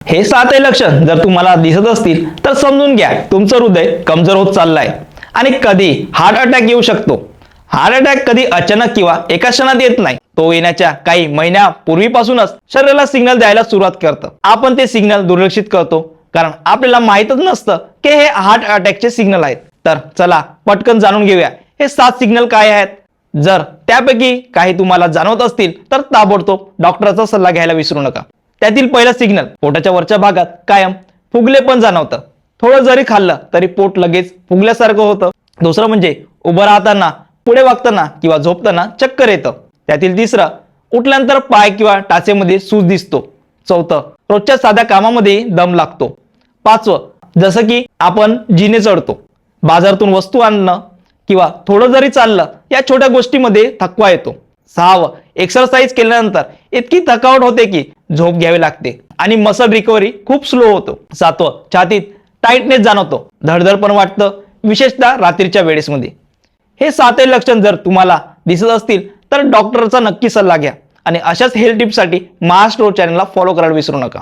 हे सातही लक्षण जर तुम्हाला दिसत असतील तर समजून घ्या. तुमचं हृदय कमजोर होत चाललंय. आणि कधी हार्ट अटॅक येऊ शकतो. हार्ट अटॅक कधी अचानक किंवा एका क्षणात येत नाही. तो येण्याच्या काही महिन्यापूर्वीपासूनच शरीराला सिग्नल द्यायला सुरुवात करतं. आपण ते सिग्नल दुर्लक्षित करतो. कारण आपल्याला माहीतच नसतं की हे हार्ट अटॅकचे सिग्नल आहेत. तर चला पटकन जाणून घेऊया. हे सात सिग्नल काय आहेत? जर त्यापैकी काही तुम्हाला जाणवत असतील तर ताबडतोब डॉक्टरचा सल्ला घ्यायला विसरू नका. त्यातील पहिला सिग्नल पोटाच्या वरच्या भागात कायम फुगले पण जाणवतं. थोडं जरी खाल्लं तरी पोट लगेच फुगल्यासारखं होतं. दुसरं म्हणजे उभं राहताना पुढे वागताना किंवा झोपताना चक्कर येतं. त्यातील तिसरं उठल्यानंतर पाय किंवा टाचेमध्ये सूज दिसतो. चौथं रोजच्या साध्या कामामध्ये दम लागतो. पाचवं जसं की आपण जिने चढतो. बाजारातून वस्तू आणणं किंवा थोडं जरी चाललं या छोट्या गोष्टीमध्ये थकवा येतो. सहावं. एक्सरसाइज केल्यानंतर इतकी थकावट होते की झोप घ्यावी लागते. आणि मसल रिकव्हरी खूप स्लो होतो. सातवं. छातीत टाईटनेस जाणवतो. धडधड पण वाटतं विशेषतः रात्रीच्या वेळेसमध्ये. हे सातही लक्षण जर तुम्हाला दिसत असतील तर डॉक्टरचा नक्की सल्ला घ्या. आणि अशाच हेल्थ टिप्ससाठी महास्टोर चॅनलला फॉलो करायला विसरू नका.